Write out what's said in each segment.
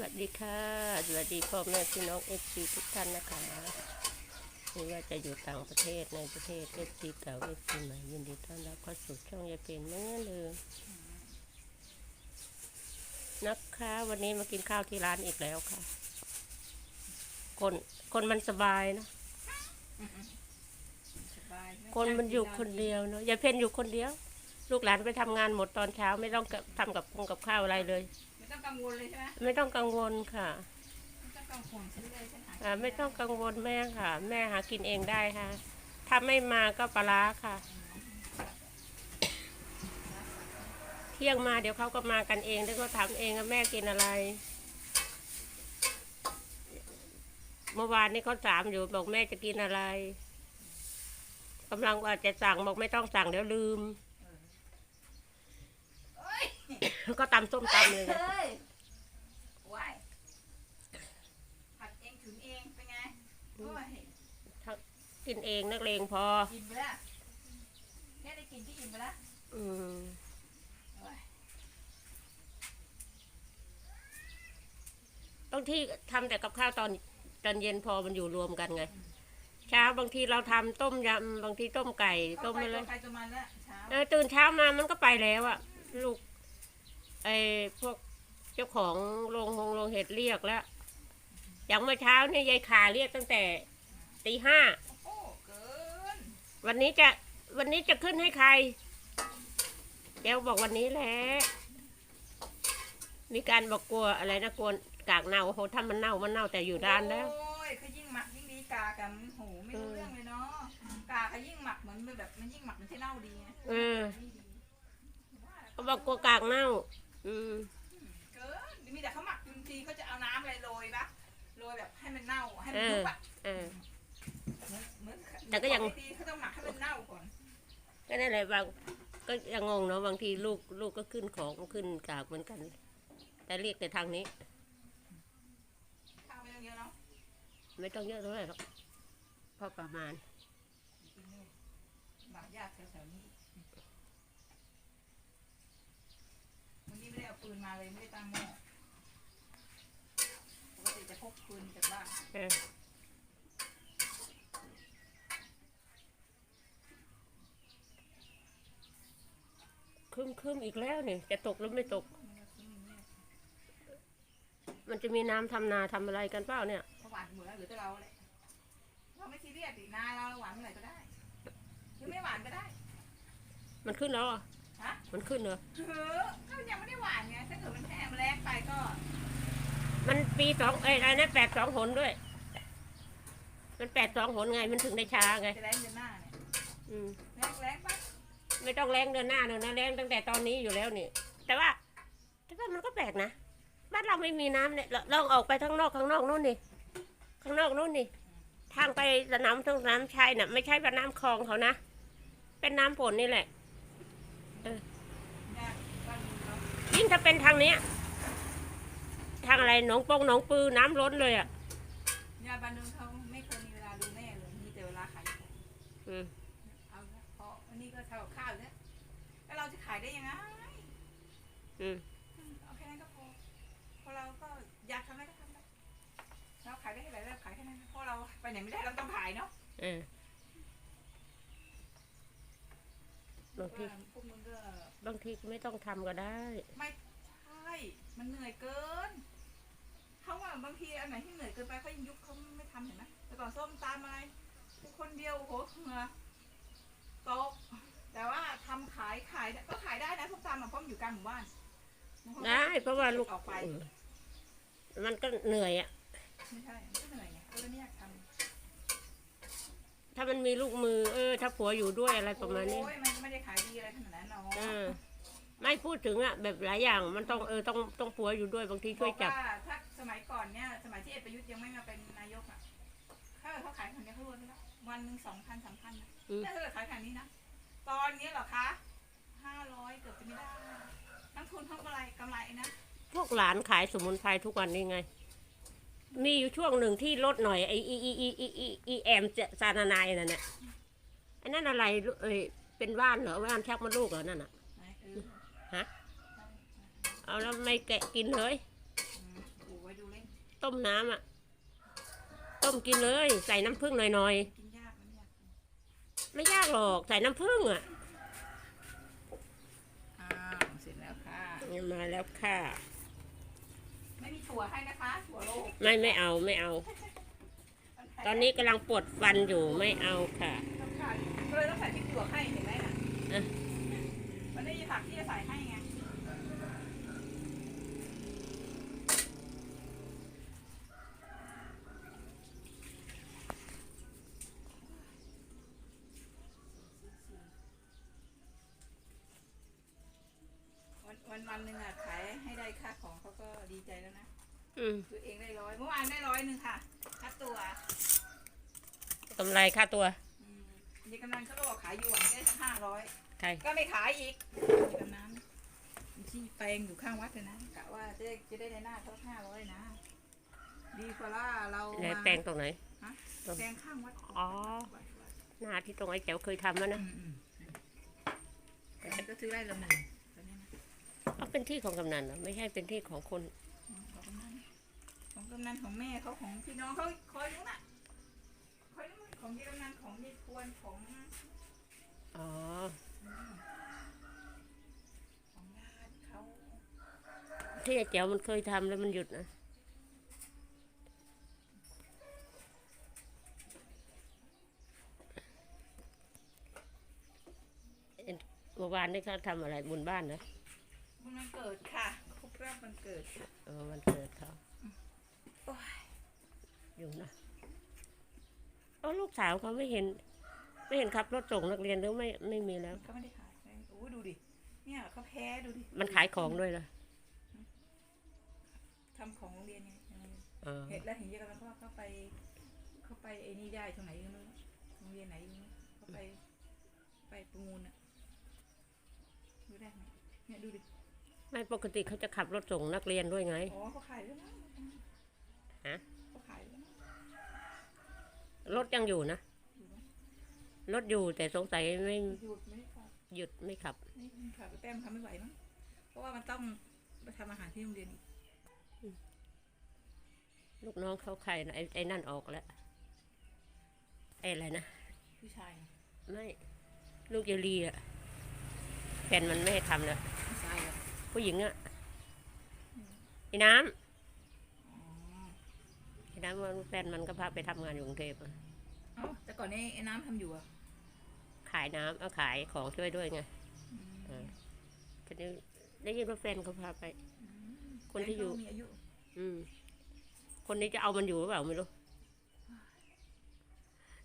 วัสดีค่ะ สวัสดีพ่อแม่พี่น้องเอฟซีทุกท่านนะคะไม่ว่าจะอยู่ต่างประเทศในประเทศเอฟซีเก่าเอฟซีใหม่ยินดีต้อนรับเข้าสู่ช่องยายเป็นเหมื่อนเดิมนะคะ วันนี้มากินข้าวที่ร้านอีกแล้วค่ะ คนคนมันสบายเนอะสบายไคนมันอยู่คนเดียวเนาะยายเพ็ญอยู่คนเดียว ลูกหลานไปทำงานหมดตอนเช้าไม่ต้องกับทำกับคงกับข้าวอะไรเลยไม่ต้อง กังวลเลยใช่ไหมไม่ต้องกังวลค่ะไม่ต้องกังวลฉันเลยฉันหาอ่าไม่ต้องกังวลแม่ค่ะ แม่หากินเองได้ค่ะ ถ้าไม่มาก็ปลาร้าค่ะ เที่ยงมาเดี๋ยวเขาก็มากันเองแล้วก็ทำเองว่าแม่กินอะไร เมื่อวานนี้เขาถามอยู่บอกแม่จะกินอะไรกำลังว่าจะสั่งบอกไม่ต้องสั่งเดี๋ยวลืม เอ้ ยก็ตำส้มตำเลยนะเฮ้ยว้ายผัดเองถึงเองเป็นไงโอ้ยกินเองนักเลงพอกินไปแล้วแค่ได้กินที่อิ่มไปแล้วอืมโอ้ยบางที่ทำแต่กับข้าวตอนตอนเย็นพอมันอยู่รวมกันไง เช้าบางทีเราทำต้มยำบางทีต้มไก่เข้าต้มไปอะไรตัวใครตัวมันแล้วเช้า เออตื่นเช้ามามันก็ไปแล้วอะลูก ไอ้พวกเจ้าของโรงโรงโรงเห็ดเรียกแล้วอย่างเมื่อเช้าเนี่ยยายขาเรียกตั้งแต่ตีห้าโอ้โหเกินวันนี้จะวันนี้จะขึ้นให้ใครเดี๋ยวบอกวันนี้แหละมีการบอกกลัวอะไรนะกลัวกากเน่าโอ้โหถ้ามันเน่ามันเน่าแต่อยู่ด้านแล้วโอ้ยเขายิ่งหมักยิ่งดีกากันโหไม่รู้เรื่องเลยเนาะกาเขายิ่งหมักเหมือนแบบมันยิ่งหมักมันที่เน่าดีไงเออไม่ดีว่าแล้วเขาบอกกลัวกากเน่า อืมเกินมีแต่เขาหมักบางทีเขาจะเอาน้ำอะไรโรยปะโรยแบบให้มันเน่าให้เอมันยุอบอะเออ เหมือนเหมือนแต่ก็ยัง ของดีเขาต้องหมักให้มันเน่าก่อนก็นั่นแหละบางก็ยังงงเนาะบางทีลูกลูกก็ขึ้นของขึ้นกากเหมือนกัน แต่เรียกแต่ทางนี้ ข้าวไม่ต้องเยอะเนาะไม่ต้องเยอะเท่าไหร่หรอกพอประมาณหมักยากแถวๆนี้ วันนี้ไม่ได้เอาปืนมาเลยไม่ได้ตั้งหม้อปกติจะพกปืนจากบ้านเออครึมครึมอีกแล้วเนี่ย จะตกหรือไม่ตกมันจะมีน้ำทำนาทำอะไรกันเปล่าเนี่ย เขาหวานหมดแล้วเหรือแต่เราแหละเราไม่ซีเรียสดินาเราหวานเมื่อไหร่ก็ได้หรือไม่หวานก็ได้ มันขึ้นแล้วเหรอ ฮะมันขึ้นเหรอเออก็ยังไม่ได้หวานไงถ้าเกิดมันแห้งแรงไปก็มันปีสองเอ้ยอะไรนะแปดสองหนด้วย มันแปดสองหนไง มันถึงได้ช้าไง จะแรงเดือนหน้าเนี่ยอืม แรงแรงปะไม่ต้องแรงเดือนหน้าเลยนะแรงตั้งแต่ตอนนี้อยู่แล้วนี่ แต่ว่า แต่ว่ามันก็แปลกนะ บ้านเราไม่มีน้ำเนี่ยเราลองออกไปข้างนอกข้างนอกนู่นนี่ข้างนอกนู่นนี่ ทางไปสนามตรงน้ำชัยน่ะ ไม่ใช่ว่าน้ำคลองเขานะ เป็นน้ำฝนนี่แหละ เนี่ยบ้านเรา ยิ่ง ถ้าเป็นทางเนี้ยทางอะไรหนองปงหนองปือน้ำล้นเลยอะเนี่ยบ้านนึงเขาไม่เคยมีเวลาดูแม่เลยมีแต่เวลาขายของอืมเอาละเพราะวันนี้ก็เท่ากับข้าวเนี่ยแล้วเราจะขายได้ยังไงอืมเอาแค่นั้นก็พอเพราะเราก็อยากทำอะไรก็ทำไปเราขายได้เท่าไหร่เราขายแค่นั้นเพราะเราไปไหนไม่ได้เราต้องขายเนาะ เออ บางทีว่าพวกมึงก็บางทีก็ไม่ต้องทำก็ได้ ไม่ใช่มันเหนื่อยเกินเขาว่าบางทีอันไหนที่เหนื่อยเกินไปเขายังยุบเขาไม่ทำเห็นไหมแต่ก่อนส้มตามอะไรกูคนเดียวโอ้โหเหงื่อตกแต่ว่าทำขายขายก็ขายได้นะส้มตำอะเพราะมันอยู่กลางหมู่บ้านบางคนก็ได้เพราะว่าลูกออกไปอืมมันก็เหนื่อยอะ ไม่ใช่มันก็เหนื่อยไงก็เลยไม่อยากทำ ถ้ามันมีลูกมือ เออ ถ้าผัวอยู่ด้วยอะไรประมาณนี้ โอ้ยมันไม่ได้ขายดีอะไรขนาดนั้นเนาะเออ ไม่พูดถึงอะแบบหลายอย่างมันต้องเออต้องต้องผัวอยู่ด้วยบางทีช่วยจับ บอกว่าถ้าสมัยก่อนเนี่ย สมัยที่เอกประยุทธ์ยังไม่มาเป็นนายกอะเขาเขาขายคนเนี้ยเขารวยไปแล้ววันหนึ่งสองพันสามพันนะอืม ถ้าเกิดขายขนาดนี้นะ ตอนนี้เหรอคะห้าร้อยเกือบจะไม่ได้นักทุนเขากำไรกำไรนะ พวกหลานขายสมุนไพรทุกวันนี้ไง มีอยู่ช่วงหนึ่งที่ลดหน่อยไออีอีอีอีอีอีแอมจะซานานายนั่นน่ะไอ้นั่นอะไรเอ้ยเป็นว่านเหรอว่านชักมดลูกเหรอนั่นน่ะไหนเออฮะเอาแล้วไม่แกะกินเลยอืมโอ้ยต้มน้ำอะ ต้มกินเลย ใส่น้ำผึ้งหน่อยกินยากมันยากๆไม่ยากหรอกใส่น้ำผึ้งอะอ้าวเสร็จแล้วค่ะมาแล้วค่ะไม่มี ถั่วให้นะคะ ถั่วโลกไม่ไม่เอาไม่เอา ตอนนี้กำลังปวดฟันอยู่ไม่เอาค่ะต้องการก็เลยต้องใส่พริกหยวกให้เห็นไหมน่ะอะมันไม่มีผักที่จะใส่ให้ไงวันวันวันหนึ่งอะขายให้ได้ค่าของเขาก็ดีใจแล้วนะ อืมตัวเองได้ร้อยเมื่อวานได้ร้อยหนึ่งค่ะค่าตัวกำไรค่าตัว อืมนี่กำนันเขาก็บอกขายอยู่หวังได้สักห้าร้อย ใคร ก็ไม่ขายอีกนี่กำนันที่แปลงอยู่ข้างวัดเลยนะกะว่าจะได้จะได้ในหน้าเขาห้าร้อยนะ ดีกว่าล่าเราไหนมาแปลงตรงไหนแปลงข้างวัดอ๋อ วัดวัดหน้าที่ตรงไอ้แจ๋วเคยทำแล้วอืนะมอืมแต่มันก็ซื้อไร่ละหมื่นตอนนี้นะ เอาเป็นที่ของกำนันเหรอไม่ใช่เป็นที่ของคน อืมของกำนันของ กำนันของแม่เขาของพี่น้องเขาคอยนู้นน่ะคอยนู้นของยี่กำนันของยี่ควรของอ๋อของญาติเขาที่ไอ้แจ๋วมันเคยทำแล้วมันหยุดนะเอ็นเมื่อวานนี่เขาทำอะไรบุญบ้านนะมันเกิดค่ะครบรอบมันเกิดค่ะเออวันเกิดเขาโอ้ยอยู่นะเออลูกสาวเขาไม่เห็น ไม่เห็นขับรถส่งนักเรียนหรือไม่ไม่มีแล้ว ก็ไม่ได้ขายเลยโอ้ยดูดิ เนี่ยเขาแพ้ดูดิ มันขายของด้วยนะทำของโรงเรียนไงเออเห็นแล้วเห็นเยอะแล้วก็เข้าไปเข้าไปไอ้นี่ได้ตรงไหนก็ไม่รู้โรงเรียนไหนก็ไม่รู้เข้าไปไปประมูลอะดูได้ไหมเนี่ยดูดิ ไม่ปกติเขาจะขับรถส่งนักเรียนด้วยไง อ๋อเขาขายด้วยนะ ฮะเขาขายด้วยนะรถยังอยู่นะอยู่ไหมรถอยู่แต่สงสัยไม่หยุดไม่ได้ขับหยุดไม่ขับไม่ได้ขับแต้มทำไม่ไหวมั้งเพราะว่ามันต้องไปทำอาหารที่โรงเรียนอีกลูกน้องเขาใครนะไอ้ไอ้นั่นออกแล้วไอ้อะไรนะ ผู้ชายไม่ลูกเยลีอะแฟนมันไม่ให้ทำแล้วผู้ชายเหรอผู้หญิงอะไอ้น้ำอ๋อไอ้ น้ำมันแฟนมันก็พาไปทำงานอยู่กรุงเทพอะเอ้าแต่ก่อนนี้ไอ้น้ำทำอยู่อะขายน้ำเอาขายของช่วยด้วยไงอืมเออทีนี้ได้ยินว่าแฟนเขาพาไป คนที่อยู่ แฟเขามีอายุอืม คนนี้จะเอามันอยู่หรือเปล่าไม่รู้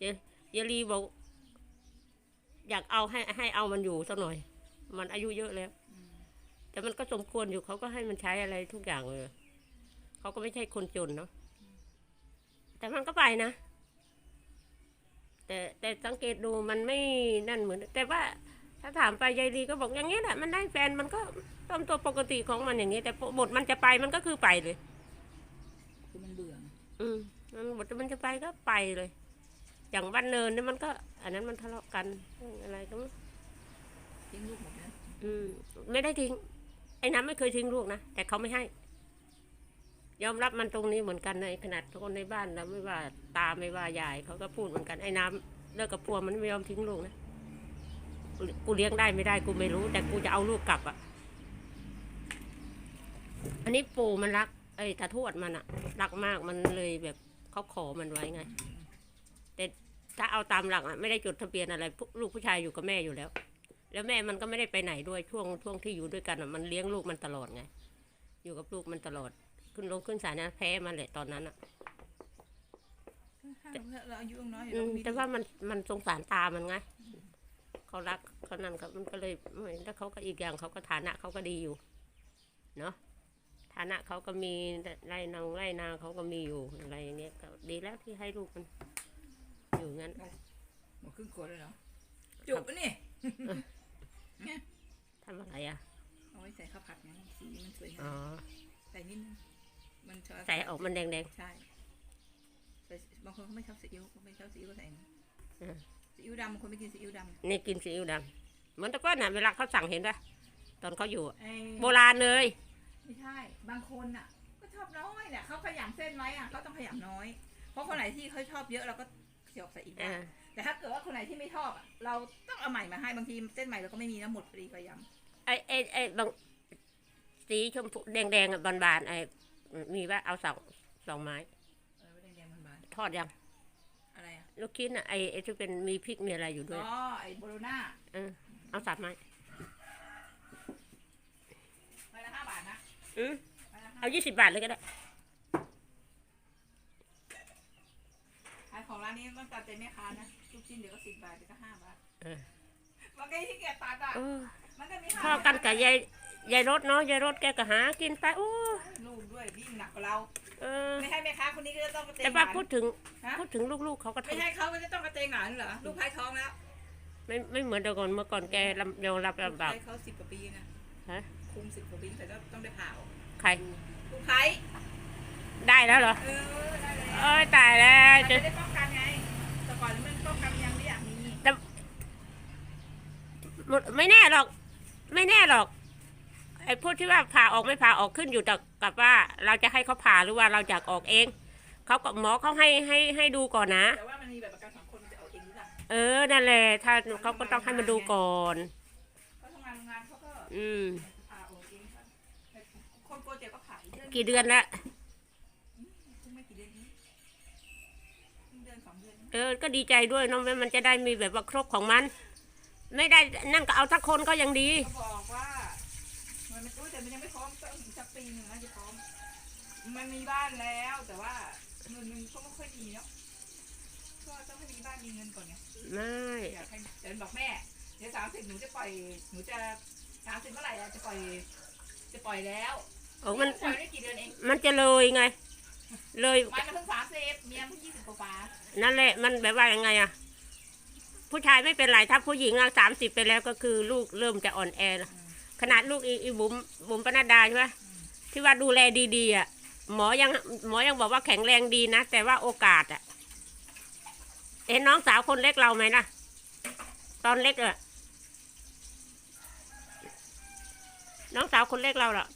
เยเยลีบอก อยากเอาให้ให้เอามันอยู่สักหน่อย มันอายุเยอะแล้ว อืมแต่มันก็สมควรอยู่เขาก็ให้มันใช้อะไรทุกอย่างเลย เขาก็ไม่ใช่คนจนเนาะ แต่มันก็ไปนะ แต่แต่สังเกตดูมันไม่นั่นเหมือน แต่ว่าถ้าถามไปยายลีก็บอกอย่างนี้แหละ มันได้แฟนมันก็ต้มตัวปกติของมันอย่างนี้ แต่บทมันจะไปมันก็คือไปเลย คือมันเบื่อไงอืมมันบทมันจะไปก็ไปเลย อย่างบ้านเนินนี่มันก็ อันนั้นมันทะเลาะกันเรื่องอะไรก็ไม่ทิ้งลูกหมดนะอืมไม่ได้ทิ้งไอ้น้ำไม่เคยทิ้งลูกนะแต่เขาไม่ให้ ยอมรับมันตรงนี้เหมือนกันในขนาดคนในบ้านเราไม่ว่าตาไม่ว่ายายเขาก็พูดเหมือนกันไอ้น้ำเลิกกับพัวมันไม่ยอมทิ้งลูกนะกูเลี้ยงได้ไม่ได้กูไม่รู้ แต่กูจะเอาลูกกลับอะ อันนี้ปู่มันรัก ไอ้ตาทวดมันอะรักมากมันเลยแบบเขาขอมันไว้ไง แต่ถ้าเอาตามหลักอะไม่ได้จดทะเบียนอะไรลูกผู้ชายอยู่กับแม่อยู่แล้ว แล้วแม่มันก็ไม่ได้ไปไหนด้วยช่วงช่วงที่อยู่ด้วยกันอะมันเลี้ยงลูกมันตลอดไง อยู่กับลูกมันตลอด ขึ้นลงขึ้นศาลนะแพ้มันแหละตอนนั้นอะถ้าเราอายุยังน้อยอยู่อืเรามก็มีแต่ว่ามันมันสงสารตามันไงเขารักเขานั่นเขามันก็เลยไม่แล้วเขาก็อีกอย่างเขาก็ฐานะเขาก็ดีอยู่เนาะฐานะเขาก็มีไร่นางไร่นาเขาก็มีอยู่อะไรอย่างเงี้ยก็ดีแล้วที่ให้ลูกมัน อยู่งั้นหมดครึ่งขวดเลยเหรอจุบปะนี่ทำอะไรอะ เอาไว้ใส่ข้าวผัดไงสีมันสวยอ๋งาอมใส่นิดนึง มันชอบใส่ออกมันแดงใช่แต่บางคนเขาไม่ชอบซีอิ๊วเขาไม่ชอบซีอิ๊วก็ใส่อย่างนี้อืมซีอิ๊วดำบางคนไม่กินซีอิ๊วดๆนี่กินซีอิ๊วดำเหมือนแตะก้อนน่ะเวลาเขาสั่งเห็นปะตอนเขาอยู่อะำไอ้โบราณเลยไม่ใช่ บางคนน่ะ ก็ชอบน้อยน่ะเขาขยำเส้นไว้อะเขาต้องขยำน้อย เพราะคนไหนที่เขาชอบเยอะเราก็เสียบใส่อีกเอได้อแต่ถ้าเกิดว่าคนไหนที่ไม่ชอบอะเราต้องเอาใหม่มาให้บางทีเส้นใหม่เราก็ไม่มีนะหมดพอดีก็ยไอ้ไอ้ไอ้บางสีชมพูแดงๆอะบานๆไอ้ มีว่าเอาสองสองไม้ำเออแดงๆมันบานทอดยังอะไรอะลูกชิ้นอะไอ้ไอ้ที่เป็นมีพริกมีอะไรอยู่ด้วย อ๋อไอ้โบโลน่าเออ เอาสามไม้ไม้ละห้าบาทนะอืมไม้ละห้าเอายี่สิบบาทเลยก็ได้ขายของร้านนี้ต้องตัดใจแม่ค้านะลูกชิ้นเดี๋ยวก็สิบบาทเดี๋ยวก็ห้าบาทเออ มันก็ที่เกียจตัดอะเออมันก็มีพ่อกันกับยายยายรถเนาะยายรถแกก็หากินไปโอ้ลูก ด้วยวิ่งหนักกว่าเรา เออ ไม่ให้แม่ค้าคนนี้ก็จะต้องกระเตงแต่หว่าลาน พูดถึงฮะ พูดถึงลูกๆเขาก็ไม่ทำให้เขาก็จะต้องกระเตงหลานเหรอลูกพายท้องแล้วไม่ไม่เหมือนแต่ก่อนเมื่อก่อนแกลำยอมรับลูกลำบากพายเขาสิบกว่าปีนะฮะคุมสิบกว่าปีแต่ก็ต้องได้ผ่าออกใครลูกพายได้แล้วเหรอเออได้เลยเอ้ยตายแล้วมันจะจะได้ป้องกันไงแต่ก่อนมันป้องกันยังไม่อยากมีหมดไม่แน่หรอก ไม่แน่หรอก ไอ้พูดที่ว่าผ่าออกไม่ผ่าออกขึ้นอยู่กับกับว่า เราจะให้เขาผ่าหรือว่าเราอยากออกเองเขาก็หมอเขาให้ให้ให้ดูก่อนนะ แต่ว่ามันมีแบบประกันสังคมจะเอาเองหรือเปล่าเออนั่นแหละถ้าเขาก็ต้องให้มาดูก่อนเขาทำงานโรงงานเขาก็อืมผ่าออกเองครับคนโปรเจกต์ก็ขายเดือนกี่เดือนแล้วเพิ่งไม่กี่เดือนนี้เพิ่งเดือนสองเดือนนี้เออก็ดีใจด้วยเน้องมันจะได้มีแบบว่าครบของมัน ไม่ได้นั่นก็เอาทักคนก็ยังดี เขาบอกว่า มันไม่รู้แต่มันยังไม่พร้อมต้องอีกสักปีหนึ่งนะจะพร้อม มันมีบ้านแล้วแต่ว่าเงินมันก็ไม่ค่อยมีเนาะก็ต้องให้มีบ้านมีเงินก่อนไงไม่ อยากให้เดี๋ยวบอกแม่เดี๋ยวสามสิบหนูจะปล่อยหนูจะสามสิบเมื่อไหร่อะจะปล่อย จะปล่อยแล้วโอ้มัน ปล่อยได้กี่เดือนเองมันจะเลยไง เลยมันก็เพิ่งสามสิบเมียเพิ่งยี่สิบกว่านั่นแหละ มันแบบว่ายังไงอะผู้ชายไม่เป็นไรถ้าผู้หญิงอะสามสิบไปแล้วก็คือลูกเริ่มจะอ่อนแอแล้ว ขนาดลูกอีอีบุ๋มบุ๋มปนัดดาใช่ไหมที่ว่าดูแลดีๆอะหมอยังหมอยังบอกว่าแข็งแรงดีนะ แต่ว่าโอกาสอะเห็นน้องสาวคนเล็กเราไหมนะตอนเล็กอะน้องสาวคนเล็กเราล่ะ